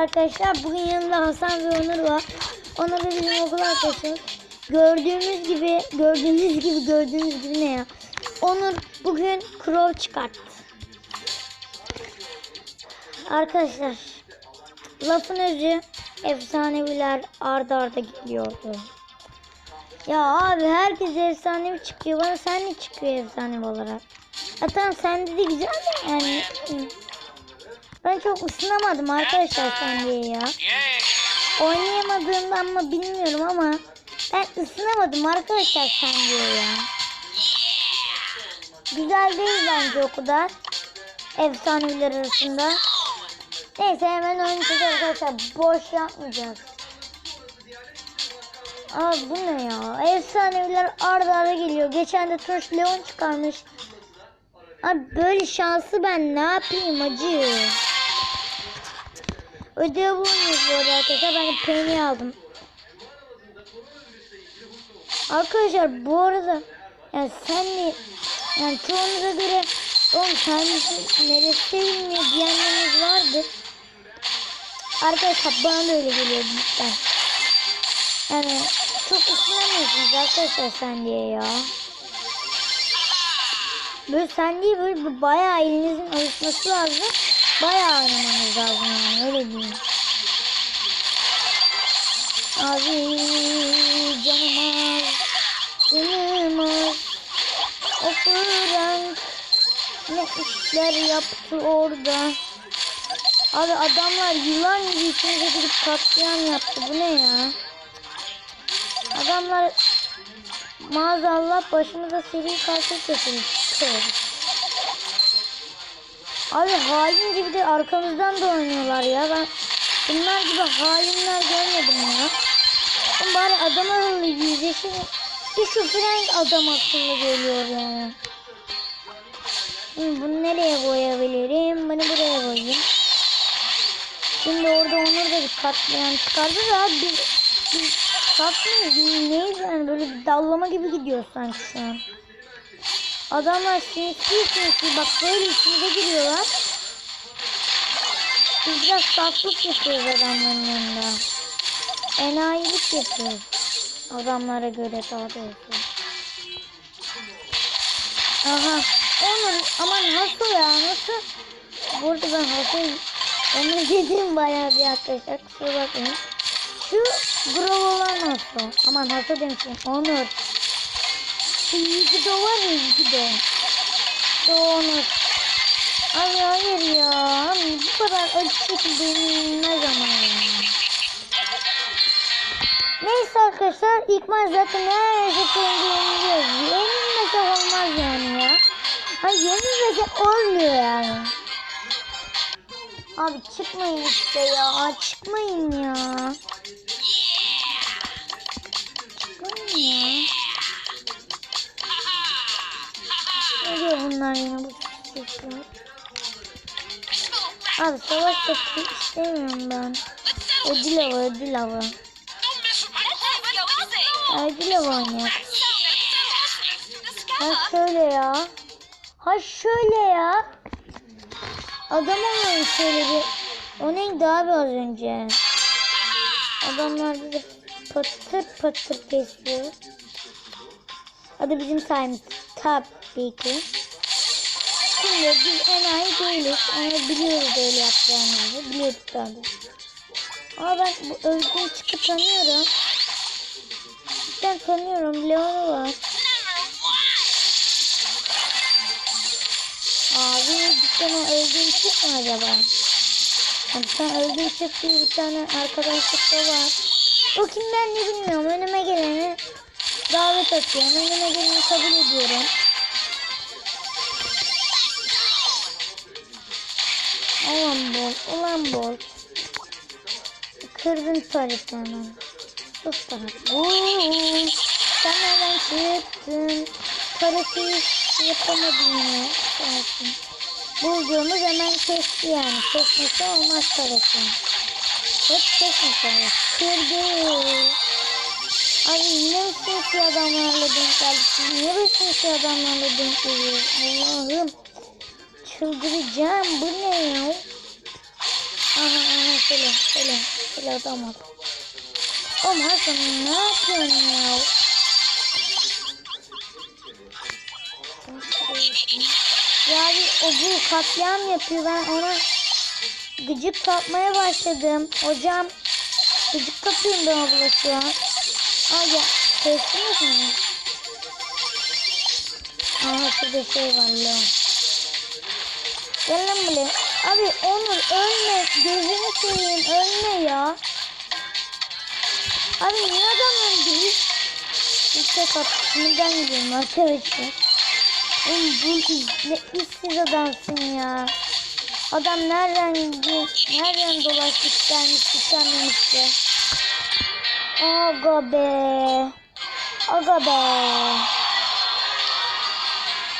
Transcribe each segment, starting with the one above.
arkadaşlar. Bugün yanımda Hasan ve Onur var. Onur da bizim okul arkadaşımız. Gördüğümüz gibi, gördüğünüz gibi, gördüğünüz gibi ne ya? Onur bugün Crow çıkarttı. Arkadaşlar, lafın özü efsaneviler arda arda gidiyordu. Ya abi herkes efsanevi çıkıyor. Bana sen ne çıkıyor efsanevi olarak? Ha tamam sende de güzel de yani. Ben çok ısınamadım arkadaşlar diye ya. Oynayamadığımdan mı bilmiyorum ama ben ısınamadım arkadaşlar diye ya. Güzel değil bence o kadar. Efsaneviler arasında. Neyse hemen oynayacağız arkadaşlar. Boş yapmayacağız. Aa bu ne ya? Efsaneviler arda arda geliyor. Geçen de Turş Leon çıkarmış. Abi böyle şansı ben ne yapayım acı? Ödev bulmuyoruz bu arada arkadaşlar. Ben peynir aldım. Arkadaşlar bu arada yani sen mi yani çoğunuza göre oğlum sen misin neresi bilmiyor diyenleriniz vardır. Arkadaşlar bana da öyle geliyor cidden. Yani çok ısınamıyorsunuz arkadaşlar sen diye ya. Böyle sen değil böyle bayağı elinizin alışması lazım. Bayağı oynamanız lazım yani öyle diyeyim. Abi canım az, canım az. O Frank ne işler yaptı orada. Abi adamlar yılan gibi içimize girip katliam yaptı. Bu ne ya? Adamlar maazallah başımıza seri katil kesilmiş. Abi hain gibi de arkamızdan da oynuyorlar ya. Ben bunlar gibi hainler görmedim ya. Ben bari adam akıllı yüzleşin. Bir şu Frank adam akıllı geliyor yani. Şimdi bunu nereye koyabilirim? Bunu buraya koyayım. Şimdi orada Onur da bir katlayan çıkardı da biz, biz saklıyız. Neyiz yani böyle bir dallama gibi gidiyor sanki şu an. Adamlar sinsi sinsi bak böyle içimize giriyorlar. Biz biraz saflık yapıyoruz adamların yanında. Enayilik yapıyoruz. Adamlara göre daha doğrusu. Aha. Onur aman nasıl ya nasıl? Burada ben hasıl onu dedim bayağı bir arkadaşlar kusura bakmayın. Şu Grov olan nasıl? Aman hasıl demişim. Onur. Şu Yigido var ya. Şu Onur. Abi hayır ya. Bu kadar acı şekilde yenilmez ama ya. Neyse arkadaşlar ilk maç zaten her seferinde yeniliyoruz. Yenilmesek olmaz yani ya. Hayır yenilmesek olmuyor yani. Abi çıkmayın işte ya. Çıkmayın ya. Abi savaş da istemiyorum ben. Ödül avı, ödül avı. Ödül avı oynayak. Ha şöyle ya. Ha şöyle ya. Adam olmuyor şöyle bir. O neydi abi az önce? Adamlar bizi patır patır kesiyor. Hadi bizim sayımız tabii ki. Şimdi biz enayi değiliz. Onu biliyoruz öyle yapacağımızı. Daha doğrusu. Ama ben bu özgün çıkıp tanıyorum. Cidden tanıyorum. Leon'u var. Abi o özgün çık mı acaba? Yani sen özgün çık diye bir tane arkadaşlık da var. O kim ben de bilmiyorum. Önüme geleni davet atıyorum. Önüme geleni kabul ediyorum. Ulan bol, ulan bol. Kırdın tarif hemen. Sus taraf. Oo, sen nereden çıktın? Tarifi yapamadın ya. Tarifin. Bulduğumuz hemen kesti yani. Kesmesi olmaz tarifin. Hep kesme tarif. Kırdı. Abi ne sinsi adamlarla denk geldik. Böyle sinsi adamlarla denk geliyoruz? Allah'ım. Çıldıracağım. Bu ne ya? aha şöyle şöyle şöyle adam ol. Oğlum Hasan ne yapıyorsun ya? Ya o bu katliam yapıyor ben ona gıcık kapmaya başladım. Hocam gıcık kapıyorum ben abla şu an. Aa ya kestiniz mi? Aha şurada şey var lan. Gel lan buraya. Abi Onur ölme. Gözünü seveyim ölme ya. Abi niye adam öldü? Bir tek atımdan gidiyorum arkadaşlar. Oğlum bu ne işsiz adamsın ya. Adam nereden? Nereden dolaşıp gelmiş tükenmemişti. Aga be. Aga be.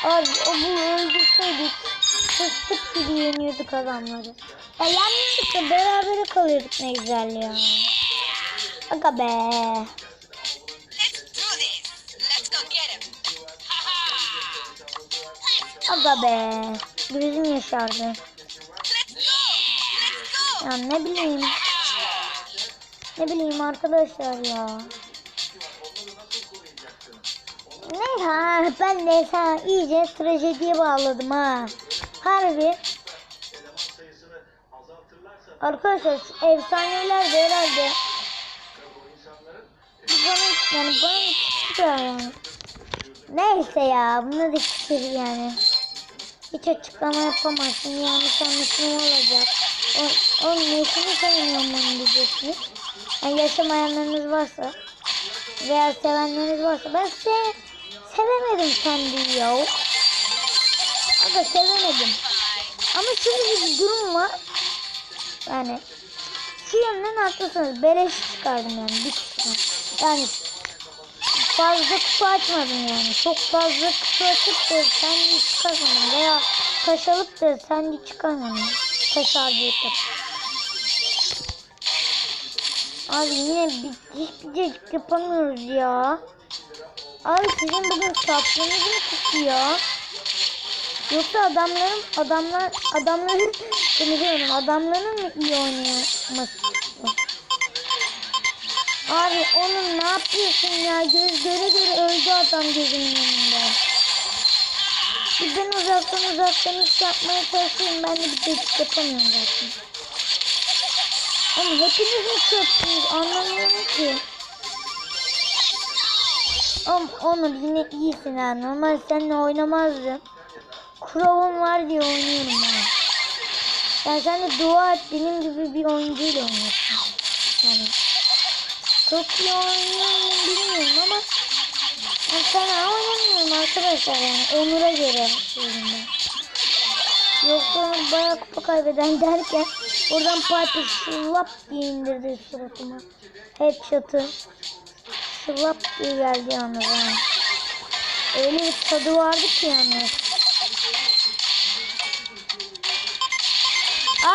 Abi o bu öldürseydik fıstık gibi yeniyorduk adamları. Ya yanlışlıkla beraber kalıyorduk ne güzel ya. Aga be. Aga be. Gözüm yaşardı. Ya ne bileyim. Ne bileyim arkadaşlar ya. Ne ha ben de sen iyice trajediye bağladım ha. Harbi. Arkadaşlar efsaneler de herhalde bana yani bana çıktı yani. Neyse ya buna da çıkır yani. Hiç açıklama yapamazsın yanlış anlaşılma olacak. O, o nesini savunuyorum bunu diyeceksiniz. Yani yaşamayanlarınız varsa veya sevenleriniz varsa ben se sevemedim kendi ya. Aga sevemedim. Ama şöyle bir durum var. Yani şu yönden haklısınız. Beleş çıkardım yani bir kısmı. Yani fazla kutu açmadım yani. Çok fazla kutu açıp da sen de çıkarmadım. Veya taş alıp da sen de çıkarmadım. Taş harcayıp da. Abi yine bir, hiçbir cacık yapamıyoruz ya. Abi sizin bugün sabrınız mı tutuyor? Yoksa adamların adamlar adamların ne diyorum adamların mı iyi oynaması? Abi onun ne yapıyorsun ya? Göz göre göre öldü adam gözümün önünde. Bir ben uzaktan uzaktan iş yapmaya çalışıyorum. Ben de bir dakika yapamıyorum zaten. Ama hepiniz mi çöpsünüz? Anlamıyorum ki. Ama Onur yine iyisin ha. Normal seninle oynamazdım. Crow'un var diye oynuyorum ben. Yani sen de dua et benim gibi bir oyuncuyla oynuyorsun. Yani çok iyi oynuyorum bilmiyorum ama yani fena oynamıyorum arkadaşlar yani Onur'a göre söyleyeyim. Yoksa bayağı kupa kaybeden derken oradan Piper şılap diye indirdi suratıma. Headshot'ı şılap diye geldi yalnız ha. Öyle bir tadı vardı ki yalnız.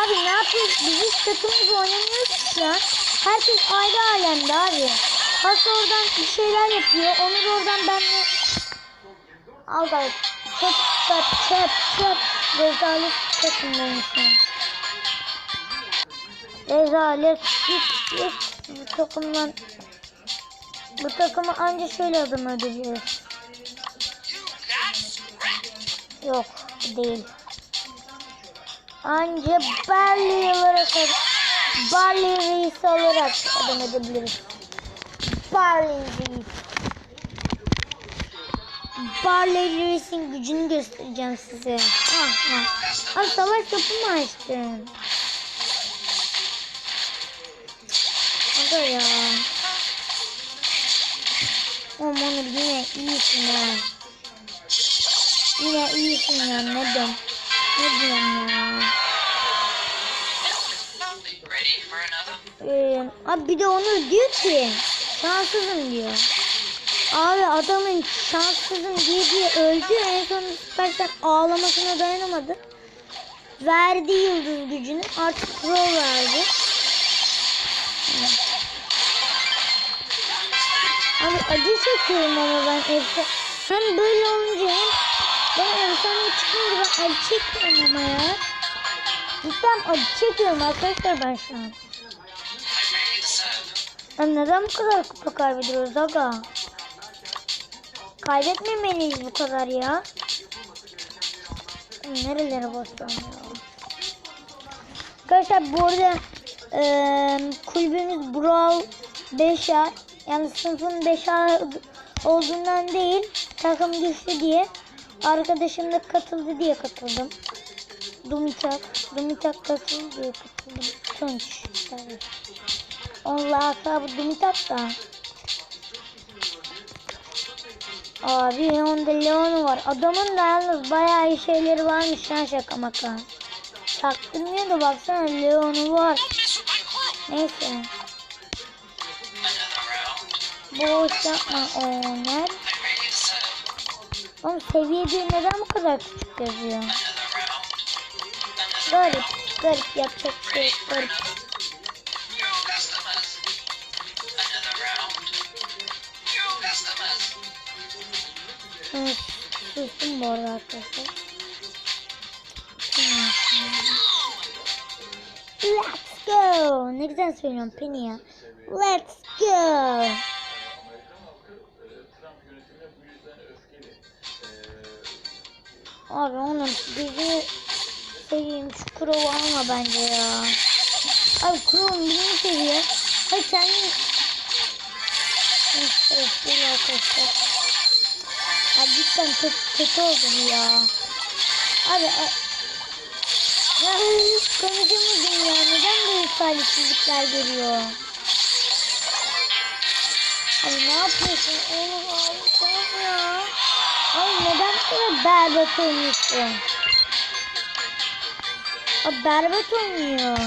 Abi ne yapıyoruz? Biz hiç takım gibi oynamıyoruz ya. Herkes ayrı alemde abi. Has oradan bir şeyler yapıyor. Onur oradan benle... Al da çöp çöp çöp çöp. Rezalet takımdayım şu. Rezalet hiç hiç bu takımdan bu takımı anca şöyle adım ödeyeceğiz. Yok değil. Anca Barley olarak Barley Reis olarak adım edebiliriz. Barley Reis. Barley Reis'in gücünü göstereceğim size. Ah, ah. Ay savaş mu açtın? Aga ya. Oğlum Onur yine iyisin ha. Yine iyisin ya neden? Ne diyorum ya? Ee, abi bir de onu diyor ki şanssızım diyor. Abi adamın şanssızım diye diye öldü. En son Süperstar ağlamasına dayanamadı. Verdi yıldız gücünü. Artık pro verdi. Abi acı çekiyorum ama ben efsa. Hem böyle olunca hem ben efsane çıkınca ben acı çekiyorum ama ya. Cidden acı çekiyorum arkadaşlar ben şu an. Ya neden bu kadar kupa kaybediyoruz aga? Kaybetmemeliyiz bu kadar ya. Nerelere basıyorum ya? Arkadaşlar bu arada eee kulübümüz Brawl 5A yani sınıfın 5A olduğundan değil takım güçlü diye arkadaşım da katıldı diye katıldım. Dumitak, Dumitak katıldı diye katıldım. Tunç. tabii. Onun lakabı Dumitak da. Abi onda Leon'u var. Adamın da yalnız bayağı iyi şeyleri varmış lan şaka maka. Taktırmıyor da baksana Leon'u var. Neyse. Boş yapma Oner. Oğlum seviye neden bu kadar küçük yazıyor? Garip, garip yapacak şey garip. Evet, sustum bu arada arkadaşlar. Let's go. Ne güzel söylüyorum Penny ya. Let's go. Abi onun bizi seveyim şu krovu alma bence ya. Abi krovun birini seviyor. Hayır kendin... Evet, değil arkadaşlar. Abi cidden kötü, kötü oldu ya. Abi ya konuşamadım ya. Neden böyle talihsizlikler geliyor? Abi ne yapıyorsun? Oğlum abi tamam ya. Abi neden böyle berbat oynuyorsun? Abi berbat oynuyor.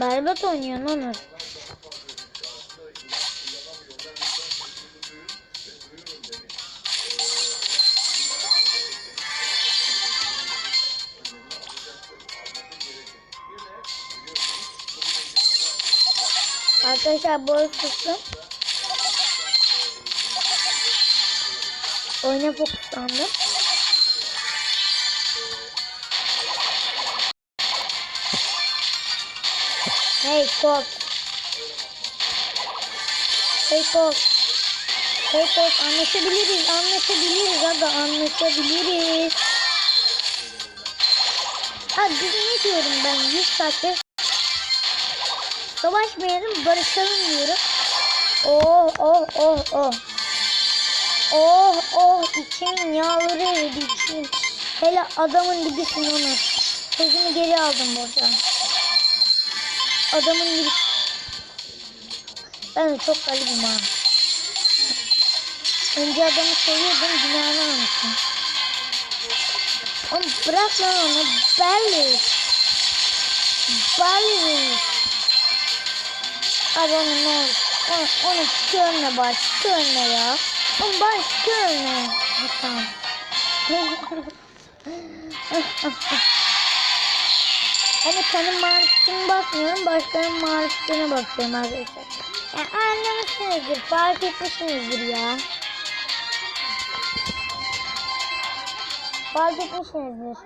Berbat oynuyor Onur. Arkadaşlar boy tuttum. Oyuna fokuslandım. Hey Colt. Hey Colt. Hey Colt anlaşabiliriz, anlaşabiliriz aga anlaşabiliriz. Abi ne diyorum ben 100 saatte savaşmayalım barışalım diyorum. Oh oh oh oh. Oh oh içimin yağları eridi içim. Hele adamın dibisin onu. Sözümü geri aldım burada. Adamın gibi. Ben de çok galibim ha. Önce adamı seviyordum günahını almışım. Oğlum bırak lan onu. Belli. Belli. Abi onu ne olur. Onu, onu görme bari. Görme ya. Onu bari görme. Ha, Tamam. Hani kendi marifetime bakmıyorum, başkalarının marifetine bakıyorum arkadaşlar. Yani anlamışsınızdır, fark etmişsinizdir ya. Fark etmişsinizdir.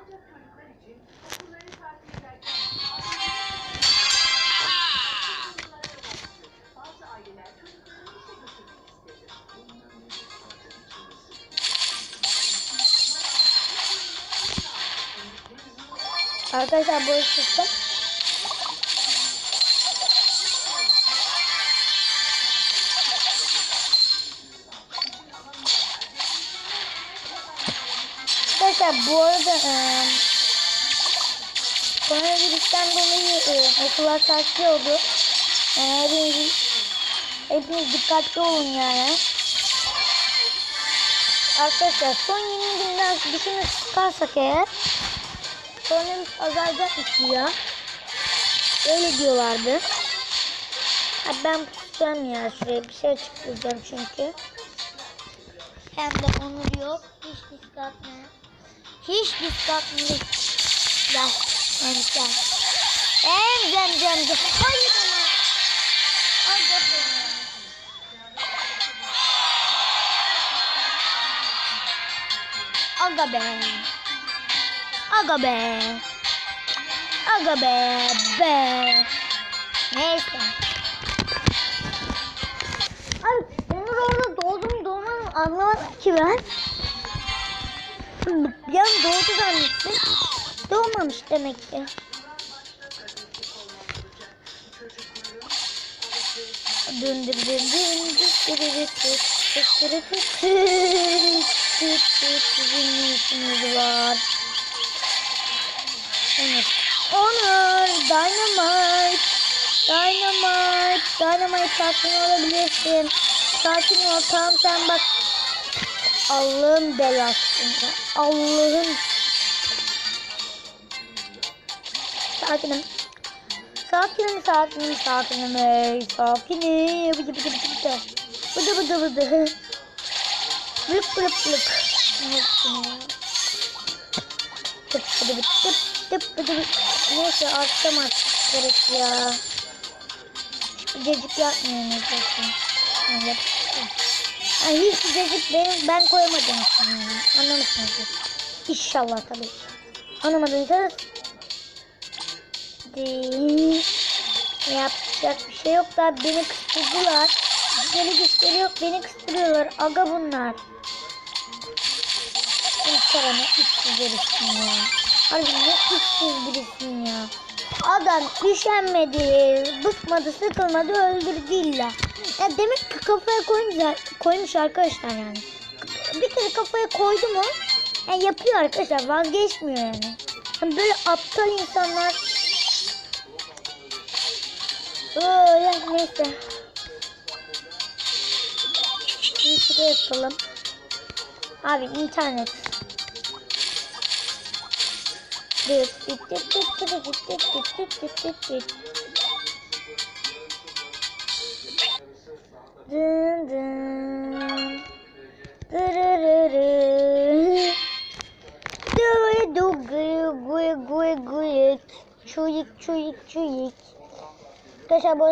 Arkadaşlar bu çıktım. Arkadaşlar bu arada e, koronavirüsten dolayı e, okullar tatil oldu. E, hepiniz, hepiniz dikkatli olun yani. Arkadaşlar son 20 günden dışını çıkarsak eğer Koronavirüs azalacakmış ya. Öyle diyorlardı. Ha, ben tutacağım ya şuraya bir şey çıkacağım çünkü. Hem de onur yok. Hiç dikkatli. Hiç dikkatli. Gel. Yani gel. Em cem cem cem. Hayır ama. Ay. Aga be. Aga be. Aga be. Be. Neyse. Abi Onur orada doğdum doğmadım anlamadım ki ben. Yani doğdu zannettim. Doğmamış demek ki. Sizin ne işiniz var? Onur. Onur. Dynamite. Dynamite. Dynamite sakin olabilirsin. Sakin ol. Tamam sen bak. Allah'ın belasında. Allah'ın. Sakinim. Sakinim, sakinim, sakinim, ey, sakinim. Bıdı bıdı bıdı bıdı. Bıdı bıdı bıdı. Blık blık blık. Tıp bıdı bıdı Dıp dıp Neyse artsam artık gerek ya. Cacık yapmıyorum zaten. Yani yani hiç cacık benim ben koyamadım aslında. Yani. Anlamışsınız. İnşallah tabii. Anlamadıysanız. Yapacak bir şey yok da beni kıstırdılar. Güzeli güzeli yok beni kıstırıyorlar. Aga bunlar. İlk karanı üç güzel üstüne. Harbi ne birisin ya. Adam üşenmedi, bıkmadı, sıkılmadı, öldürdü illa. Ya demek ki kafaya koymuş, koymuş arkadaşlar yani. Bir kere kafaya koydu mu yani yapıyor arkadaşlar vazgeçmiyor yani. Hani böyle aptal insanlar Öyle neyse. Şimdi şuraya yapalım. Abi internet. Düt düt düt düt düt düt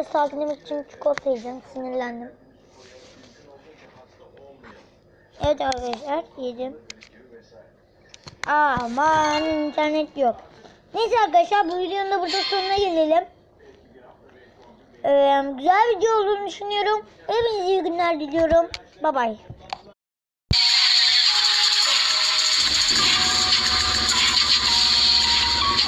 sakinlemek için çikolata. Sinirlendim. Evet arkadaşlar yedim. Aman internet yok. Neyse arkadaşlar bu videonun da burada sonuna gelelim. Ee, güzel video olduğunu düşünüyorum. Hepinize iyi günler diliyorum. Bye bye.